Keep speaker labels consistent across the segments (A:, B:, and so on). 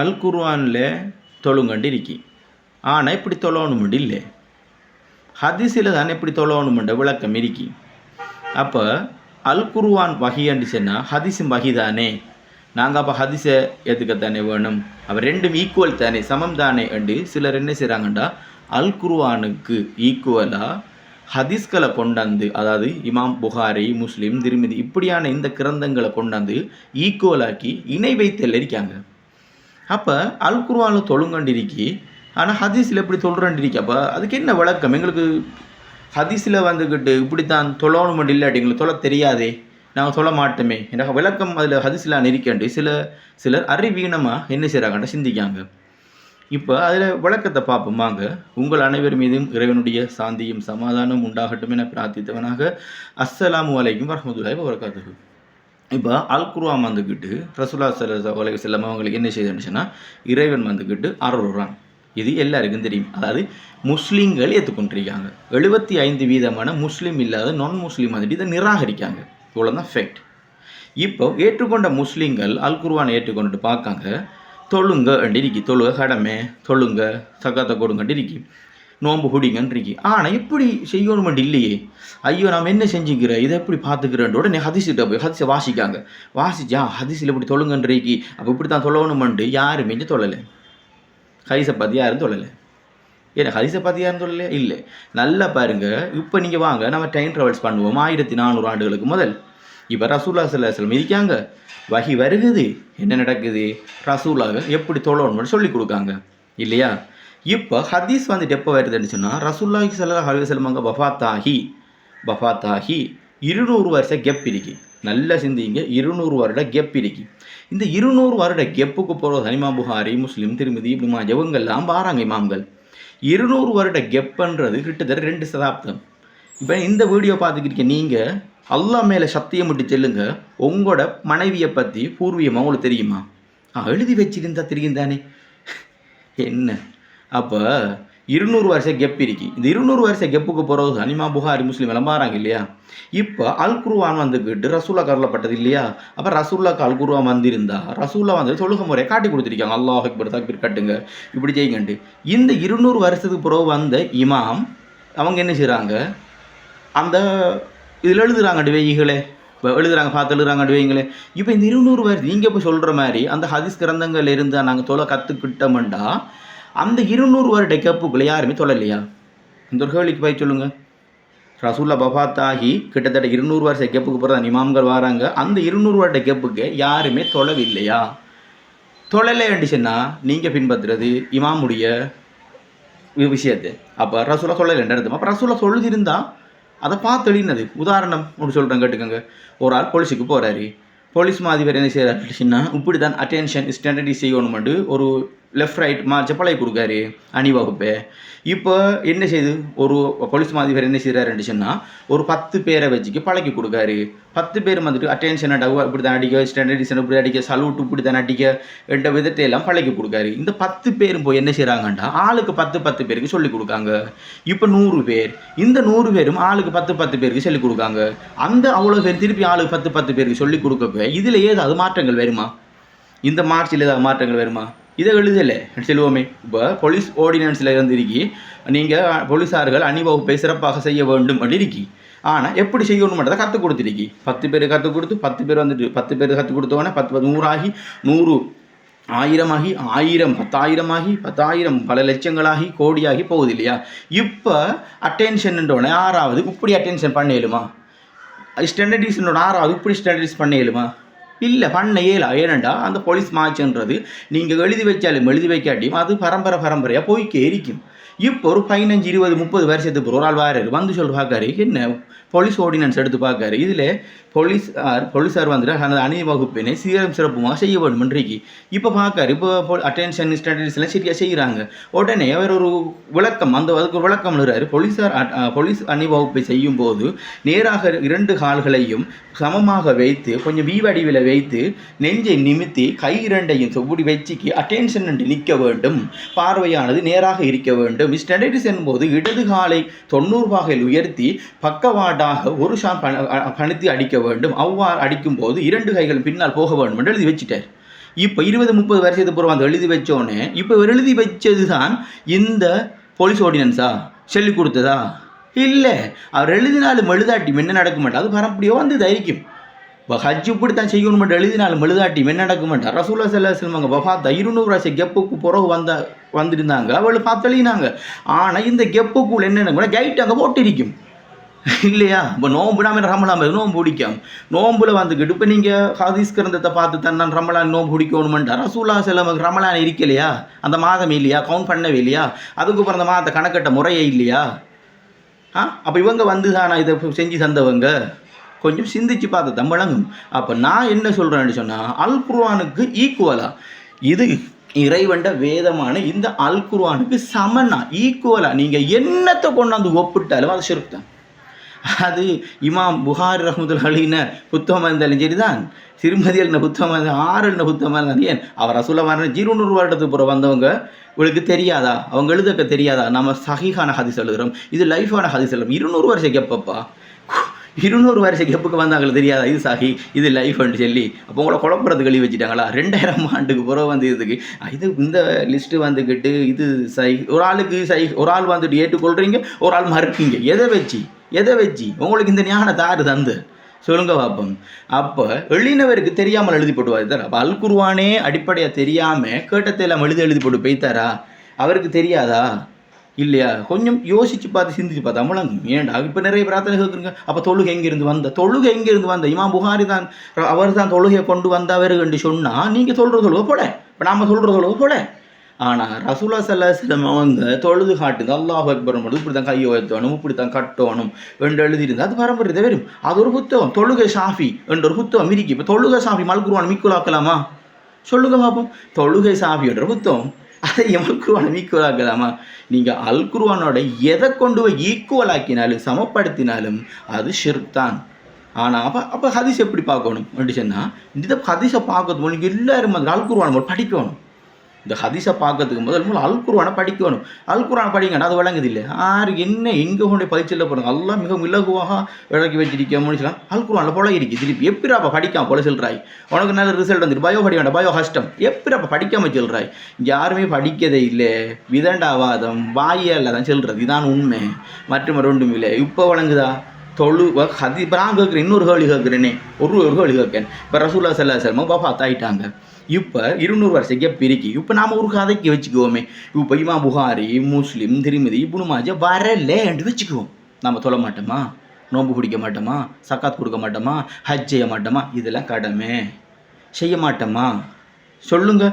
A: அல் குர்வானில் தொழுங்கண்டு இருக்கி ஆனால் இப்படி தொழணுமெண்டு இல்லை ஹதீஸில் தானே இப்படி தொழணுமெண்ட விளக்கம் இருக்கி. அப்போ அல் குர்ஆன் வகின்னு சொன்னால் ஹதீஸும் வகி தானே நாங்கள் அப்போ ஹதிஸை எதுக்கத்தானே வேணும்? அப்போ ரெண்டும் ஈக்குவல் தானே சமம் தானே என்று சிலர் என்ன செய்கிறாங்கண்டா அல் குர்வானுக்கு ஈக்குவலாக ஹதீஸ்களை கொண்டாந்து அதாவது இமாம் புகாரி முஸ்லீம் திருமிதி இப்படியான இந்த கிரந்தங்களை கொண்டாந்து ஈக்குவலாக்கி இணை வைத்தல் இருக்காங்க. அப்போ அல் குர்வானில் தொழுங்கண்டிருக்கி ஆனால் ஹதீஸில் எப்படி தொழுறண்டிருக்கி அப்போ அதுக்கு என்ன விளக்கம்? எங்களுக்கு ஹதீஸில் வந்துக்கிட்டு இப்படித்தான் தொழணும் இல்லாட்டி எங்களுக்கு தொலை தெரியாதே. நாங்கள் சொல்ல மாட்டோமே. எனக்கு விளக்கம் அதில் ஹதிசில் நெருக்கண்டு சில சிலர் அறிவீனமாக என்ன செய்கிறாங்கன்ற சிந்திக்காங்க. இப்போ அதில் விளக்கத்தை பார்ப்போமாங்க உங்கள் அனைவர் மீதும் இறைவனுடைய சாந்தியும் சமாதானம் உண்டாகட்டும் என பிரார்த்தித்தவனாக அஸ்ஸலாமு வலைக்கும் வரமத்துல்லாஹி வரகாத்துஹு இப்போ அல் குருவா வந்துக்கிட்டு ரசுல்லா சல்லா உலக செல்லம் அவங்களுக்கு என்ன செய்துச்சுன்னா இறைவன் வந்துக்கிட்டு அருள்றான். இது எல்லாருக்கும் தெரியும். அதாவது முஸ்லீம்கள் ஏற்றுக்கொண்டிருக்காங்க எழுபத்தி ஐந்து வீதமான முஸ்லீம் இல்லாத நான் முஸ்லீம் வந்துட்டு இதை நிராகரிக்காங்க. இவ்வளோ தான் ஃபேக்ட் இப்போ ஏற்றுக்கொண்ட முஸ்லீம்கள் அல் குர்வானை ஏற்றுக்கொண்டுட்டு பார்க்காங்க. தொழுங்க இருக்கி தொழுக கடமை. தொழுங்க சக்காத்தை கொடுங்கட்டு இருக்கி நோன்பு குடிங்கன்னு ஆனால் இப்படி செய்யணுமெண்டு இல்லையே. ஐயோ நாம் என்ன செஞ்சுக்கிற? இதை எப்படி பார்த்துக்கிறேன் உடனே ஹதிசிட்ட போய் ஹதிசை வாசிக்காங்க. வாசிச்சா ஹதிசில் இப்படி தொழுங்கன்றிக்கி அப்போ இப்படி தான் தொழணுமெண்டு யாருமே இங்கே தொழலை. ஹரிசை பற்றி யாரும் தொழலை. ஏன்னா ஹரிசை பற்றி யாரும் தொழலையா? இல்லை. நல்லா பாருங்க. இப்போ நீங்கள் வாங்க. நம்ம டைம் ட்ராவல்ஸ் பண்ணுவோம். ஆயிரத்தி நானூறு ஆண்டுகளுக்கு முதல். இப்போ ரசூல்லா சல்லாஹம் இருக்காங்க. வகி வருகுது. என்ன நடக்குது? ரசூலாக எப்படி தொழணும்னு சொல்லி கொடுக்காங்க. இல்லையா? இப்போ ஹதீஸ் வந்துட்டு எப்போ வருதுன்னு சொன்னால் ரசூல்லாஹி சல்லா அலுவலம் செல்மாங்க பஃபாத்தாகி பஃபாத்தாகி இருநூறு வருஷம் கெப் இருக்கு. நல்ல சிந்திங்க இருநூறு வருட கெப் இருக்கு. இந்த இருநூறு வருட கெப்புக்கு போகிற ஹனிமா புகாரி முஸ்லீம் திருமதி இப்படிமா ஜவங்கள்லாம் பாராங்க இமாம்கள். இருநூறு வருட கெப்புன்றது கிட்டத்தட்ட ரெண்டு சதாப்தம். இப்போ இந்த வீடியோ பார்த்துக்கிட்டு நீங்கள் அல்லா மேலே சத்தியம் விட்டு செல்லுங்க. உங்களோட மனைவியை பற்றி பூர்வீகமாக உங்களுக்கு தெரியுமா? ஆ எழுதி வச்சிருந்தா தெரியும் தானே. என்ன? அப்போ இருநூறு வருஷம் கெப் இருக்கு. இந்த இருநூறு வருஷம் கெப்புக்கு போகிறது அனிமா புகாரி முஸ்லீம் எல்லாம் மாறாங்க இல்லையா? இப்போ அல் குருவான் வந்துக்கிட்டு ரசூல்லா கருளப்பட்டது இல்லையா? அப்போ ரசூல்லாக்கு அல் குருவான் வந்திருந்தா ரசூல்லா வந்து தொழுக முறையை காட்டி கொடுத்துருக்காங்க. அல்லாஹ் அக்பர் தக்பீர் கட்டுங்க. இப்படி செய்யுங்கண்டு இந்த இருநூறு வருஷத்துக்கு பிறகு வந்த இமாம் அவங்க என்ன செய்கிறாங்க அந்த இதில் எழுதுகிறாங்க டிவைகளே இப்போ எழுதுறாங்க பார்த்து எழுதுறாங்க வைங்களே இப்போ இந்த இருநூறு வருஷம் நீங்கள் இப்போ சொல்கிற மாதிரி அந்த ஹதீஸ் கிரந்தங்கள் இருந்தால் நாங்கள் தொலை கற்றுக்கிட்டோம்டா அந்த இருநூறு வருட கப்புக்குள்ளே யாருமே தொழலையா? இந்த ஒரு கேள்விக்கு போய் சொல்லுங்கள் ரசூல்லா ஆகி கிட்டத்தட்ட இருநூறு வருஷ கேப்புக்கு பிறகு இமாம்கள் வராங்க. அந்த இருநூறு வருட கேப்புக்கு யாருமே தொலைவில்லையா தொழலை வேண்டிச்சுன்னா நீங்கள் பின்பற்றுறது இமாமுடைய விஷயத்தை. அப்போ ரசூலா சொல்லலைன்ற அர்த்தம். அப்போ ரசூலா சொல்லியிருந்தா அதை பார்த்து எழுதினது. உதாரணம் ஒன்று சொல்கிறேன் கேட்டுக்கோங்க. ஒரு ஆள் போலீஸுக்கு போகிறாரு போலீஸ் மாதிரி என்ன செய்கிறாருன்னா இப்படி தான் அட்டென்ஷன் ஸ்டாண்டர்டைஸ் செய்யணுமெண்டு ஒரு லெஃப்ட் ரைட் மார்ச்ச பழகி கொடுக்காரு அணிவகுப்பு இப்போ என்ன செய்யுது ஒரு போலீஸ் மாதிபர் என்ன செய்கிறாருன்னு சொன்னால் ஒரு பத்து பேரை வச்சுக்கு பழக்கி கொடுக்காரு. பத்து பேர் வந்துட்டு அட்டென்ஷன் அடவு இப்படி தான் அடிக்க ஸ்டாண்டர்டிசன் இப்படி அடிக்க சல்யூட் இப்படி தான் அடிக்க என்ற விதத்தை எல்லாம் பழக்கி கொடுக்காரு. இந்த பத்து பேரும் போய் என்ன செய்கிறாங்கண்டா ஆளுக்கு பத்து பத்து பேருக்கு சொல்லி கொடுக்காங்க. இப்போ நூறு பேர் இந்த நூறு பேரும் ஆளுக்கு பத்து பத்து பேருக்கு சொல்லி கொடுக்காங்க. அந்த அவ்வளோ பேர் திருப்பி ஆளுக்கு பத்து பத்து பேருக்கு சொல்லி கொடுக்க இதில் ஏதாவது மாற்றங்கள் வருமா? இந்த மார்ச்சில் ஏதாவது மாற்றங்கள் வருமா? இதை எழுதலை செல்வோமே. இப்போ போலீஸ் ஆர்டினன்ஸில் இருந்திருக்கி நீங்கள் போலீஸார்கள் அணிவகுப்பை சிறப்பாக செய்ய வேண்டும் அப்படி இருக்கி. ஆனால் எப்படி செய்யணுன்றதை கற்றுக் கொடுத்துருக்கி. பத்து பேர் கற்றுக் கொடுத்து பத்து பேர் வந்துட்டு பத்து பேர் கற்றுக் கொடுத்தோன்னே பத்து பத்து நூறாகி நூறு ஆயிரமாகி ஆயிரம் பத்தாயிரமாகி பத்தாயிரம் பல லட்சங்களாகி கோடியாகி போகுது இல்லையா இப்போ அட்டென்ஷன்ன்றோடனே ஆறாவது இப்படி அட்டென்ஷன் பண்ண இயலுமா? ஆறாவது இப்படி ஸ்டாண்டர்டிஸ் பண்ண இயலுமா? இல்லை பண்ண இயலா ஏனண்டா அந்த போலீஸ் மாச்சுன்றது நீங்கள் எழுதி வச்சாலும் எழுதி வைக்காட்டியும் அது பரம்பரை பரம்பரையாக போய்க்கே இருக்கும். இப்போ ஒரு பதினஞ்சு இருபது முப்பது வருஷத்துக்கு ஒரு ஆள் வாராரு. வந்து சொல்லி பார்க்காரு என்ன? போலீஸ் ஆர்டினன்ஸ் எடுத்து பார்க்காரு. இதில் போலீஸார் போலீஸார் வந்துட்டு அந்த அணிவகுப்பினை சீரம் சிறப்புமாக செய்ய வேண்டும் இன்றைக்கு. இப்போ பார்க்காரு இப்போ அட்டென்ஷன் ஸ்டாண்டர்ட்ஸ் எல்லாம் சரியாக செய்கிறாங்க உடனே அவர் ஒரு விளக்கம் அந்த அதுக்கு ஒரு விளக்கம் எழுறாரு போலீஸார் போலீஸ் அணிவகுப்பை செய்யும் போது நேராக இரண்டு கால்களையும் சமமாக வைத்து கொஞ்சம் வீவடிவில் வைத்து நெஞ்சை நிமித்தி கை இரண்டையும் சொப்படி வச்சுக்கு அட்டென்ஷன் என்று நிற்க வேண்டும். பார்வையானது நேராக இருக்க வேண்டும். ஸ்டாண்டர்டிஸ் என்போது இடது காலை தொண்ணூறு பாகையில் உயர்த்தி பக்கவாட்டாக ஒரு ஷாட் பணித்து அடிக்க வேண்டும். அவ்வாறு அடிக்கும் போது இரண்டு கைகள் பின்னால் போக வேண்டும் என்று எழுதி வச்சுட்டார். இப்போ இருபது முப்பது வருஷத்துக்கு பிறகு வந்து எழுதி வச்சோன்னே இப்போ எழுதி வச்சது தான் இந்த போலீஸ் ஆர்டினன்ஸா சொல்லி கொடுத்ததா? இல்லை. அவர் எழுதினாலும் எழுதாட்டி என்ன நடக்க மாட்டா அது பரப்படியோ வந்து தைரிக்கும் இப்போ ஹஜ் இப்படி தான் செய்யணும் மட்டும் எழுதினாலும் எழுதாட்டி என்ன நடக்க ரசூலா செல்ல செல்வாங்க பஃபாத்தா இருநூறு வருஷம் கெப்புக்கு பிறகு வந்த வந்திருந்தாங்க. அவள் பார்த்து எழுதினாங்க ஆனால் இந்த கெப்புக்குள்ள கூட கைட் அங்கே போட்டிருக்கும். இல்லையா? இப்போ நோம்பு நாம ரமலான் நோம்பு பிடிக்கும். நோம்புல வந்துக்கிட்டு இப்போ நீங்கள் ஹதீஸ் கிரந்தத்தை பார்த்து தான் நான் ரமலான் நோம்பு பிடிக்கணுமெண்டா ரசூலா செல்லம் ரமலான் இருக்கலையா? அந்த மாதம் இல்லையா? கவுண்ட் பண்ணவே இல்லையா? அதுக்கப்புறம் அந்த மாதத்தை கணக்கட்ட முறையே இல்லையா? ஆ? அப்போ இவங்க வந்து தானே இதை செஞ்சு தந்தவங்க? கொஞ்சம் சிந்திச்சு பார்த்து தான் வழங்கும் அப்போ நான் என்ன சொல்கிறேன்னு சொன்னால் அல் குர்வானுக்கு ஈக்குவலா இது இறைவண்ட வேதமான இந்த அல் குர்வானுக்கு சமனா ஈக்குவலா நீங்கள் என்னத்தை கொண்டாந்து ஒப்பிட்டாலும் அது ஷிர்க் தான். அது இமாம் புகார் ரஹமதுல் அலின புத்தகம் இருந்தாலும் சரிதான். திருமதி அல்ன புத்தகம் இருந்தால் ஆறு என்ன புத்தகமாக இருந்தாலும் ஏன்? அவர் ரசூலமான ஜீரோநூறு வருடத்துக்கு புறம் வந்தவங்க உங்களுக்கு தெரியாதா? அவங்க எழுதக்க தெரியாதா? நம்ம சஹிஹான ஹதி எழுதுகிறோம் இது லைஃபான ஹதி எழுதுறோம். இருநூறு வருஷம் கெப்பப்பா இருநூறு வருஷம் கெப்புக்கு வந்தாங்களுக்கு தெரியாது? இது சாஹி இது லைஃப்னு சொல்லி. அப்போ உங்களை குழப்பறது கழுவி வச்சுட்டாங்களா? ரெண்டாயிரம் ஆண்டுக்கு பிறகு வந்து இதுக்கு. இது இந்த லிஸ்ட்டு வந்துக்கிட்டு இது சை ஒரு ஆளுக்கு சை ஒரு ஆள் வந்துட்டு ஏற்றுக்கொள்கிறீங்க ஒரு ஆள் மறுக்கீங்க எதை வச்சு? எதை வச்சு? உங்களுக்கு இந்த ஞானத்தை ஆறு தந்து. சொல்லுங்க பார்ப்போம் அப்போ எழுதினவருக்கு தெரியாமல் எழுதி போட்டுவார் சார் அப்போ அல் குருவானே அடிப்படையாக தெரியாமல் கேட்டத்தை எல்லாம் எழுதி எழுதி போட்டு போய்த்தாரா? அவருக்கு தெரியாதா? இல்லையா? கொஞ்சம் யோசிச்சு பார்த்து சிந்திச்சு பார்த்தா முழங்கும் ஏன்டா இப்போ நிறைய பிரார்த்தனை கேட்குறீங்க. அப்போ தொழுகை எங்கேருந்து வந்த தொழுகை எங்கேருந்து வந்த? இமாம் புகாரி தான் அவர் தான் தொழுகையை கொண்டு வந்தவர் என்று சொன்னால் நீங்கள் சொல்கிற தொழுகை போல. இப்போ நாம் சொல்கிற தொழுகை போல ஆனால் ரசூலா சல்லாஹம் அவங்க தொழுது காட்டுது. அல்லாஹ் அக்பர் மட்டும் இப்படி தான் கையை உயர்த்தணும் இப்படி தான் கட்டணும் என்று எழுதியிருந்தா அது பரம்பரை வரும். அது ஒரு புத்தகம். தொழுகை ஷாஃபி என்ற ஒரு புத்தகம் இருக்கு. இப்போ தொழுகை ஷாஃபி மல்குருவான் மிக்குலாக்கலாமா சொல்லுங்க பார்ப்போம் தொழுகை சாஃபி என்ற புத்தகம் அதை எமல்குருவான மீக்குவலாக்கலாமா நீங்கள் அல் குருவானோட எதை கொண்டு போய் ஈக்குவல் ஆக்கினாலும் சமப்படுத்தினாலும் அது ஷிர்க் தான் ஆனால் அப்போ அப்போ ஹதீஸ் எப்படி பார்க்கணும்? அப்படி சொன்னால் இந்த ஹதீஸை பார்க்கறது நீங்கள் எல்லாரும் அந்த அல்குருவான படிக்கணும். இந்த ஹதீஸை பார்க்கறதுக்கு முதல் முதல் அல் குர்ஆனை படிக்கணும். அல் குர்ஆன் படிங்கடா அது விளங்குது இல்லை யார் என்ன எங்கே கொண்டு பயிற்சியில் போகிறாங்க எல்லாம் மிக இலகுவாக விளக்கி வச்சிருக்கோம்னு சொல்லலாம் அல் போல இருக்கு. திருப்பி எப்படிப்பா படிக்காம போல சொல்கிறாய் உனக்கு நல்ல ரிசல்ட் வந்துட்டு பயோ படிக்க வேண்டாம். பயோ கஷ்டம். எப்படிப்பா படிக்காம சொல்கிறாய் யாருமே படிக்கதே இல்லை. விதண்டாவாதம் வாயால் தான் சொல்கிறது இதான் உண்மை. மற்றும் ரெண்டும் இல்லை. இப்போ வழங்குதா? தொழு ஹதி இப்போ நான் கேட்குறேன் இன்னொரு கேள்வி கேட்குறேனே. ஒரு ஒரு கேள்வி கேட்கேன் இப்போ ரசூல்லா சல்லா செல்மா பாப்பா இப்போ இருநூறு வருஷக்கே பிரிக்கி இப்போ நாம் ஒரு கதைக்கு வச்சுக்குவோமே. இப்போ இமா புகாரி முஸ்லீம் திருமதி இப்னு மாஜா வச்சுக்குவோம். நம்ம தொழ மாட்டோமா? நோன்பு பிடிக்க மாட்டோமா? சக்காத் கொடுக்க மாட்டோமா? ஹஜ் செய்ய மாட்டோமா? இதெல்லாம் கடமை. செய்ய மாட்டோமா? சொல்லுங்க.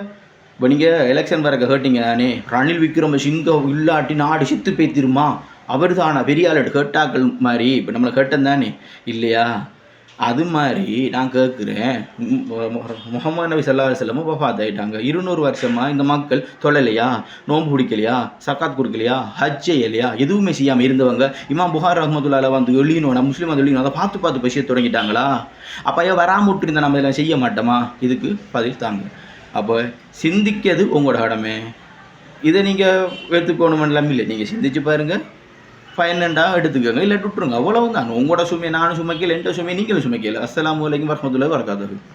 A: இப்போ நீங்கள் எலெக்ஷன் வரக்க கேட்டீங்க நானே. ரணில் விக்ரம சிங்கம் இல்லாட்டி நாடு சித்து பேத்திருமா அவர் தானா பெரிய ஆளோட கேட்டாக்கள் மாதிரி. இப்போ நம்மளை கேட்டேன் தானே. இல்லையா? அது மாதிரி நான் கேட்குறேன் முகமது நபி சல்லா செல்லமும் வஃபாத் ஆகிட்டாங்க இருநூறு வருஷமா இந்த மக்கள் தொழலையா? நோன்பு பிடிக்கலையா சக்காத் கொடுக்கலையா? ஹஜ் செய்யலையா? எதுவுமே செய்யாமல் இருந்தவங்க. இமாம் புகார் ரஹமதுல்லால வந்து எழுதினோம் முஸ்லீம் வந்து எழுதினோம். அதை பார்த்து பார்த்து பேச தொடங்கிட்டாங்களா? அப்போ வராமல் விட்டுருந்தா நம்ம இதெல்லாம் செய்ய மாட்டோமா? இதுக்கு பதில் தாங்க. அப்போ சிந்திக்கிறது உங்களோட இடமே இதை நீங்கள் ஏற்றுக்கணுமெல்லாம் இல்லை. நீங்கள் சிந்திச்சு பாருங்கள் ஃபைனண்டாக எடுத்துக்கோங்க இல்லை விட்டுருங்க. அவ்வளவுதான். உங்களோட சுமையை நானும் சுமைக்கல என்கிட்ட சுமையை நீங்களும் சுமைக்கல அஸ்லாம் வலைக்கும் வரமத்துல்லாஹி வரகாத்துஹு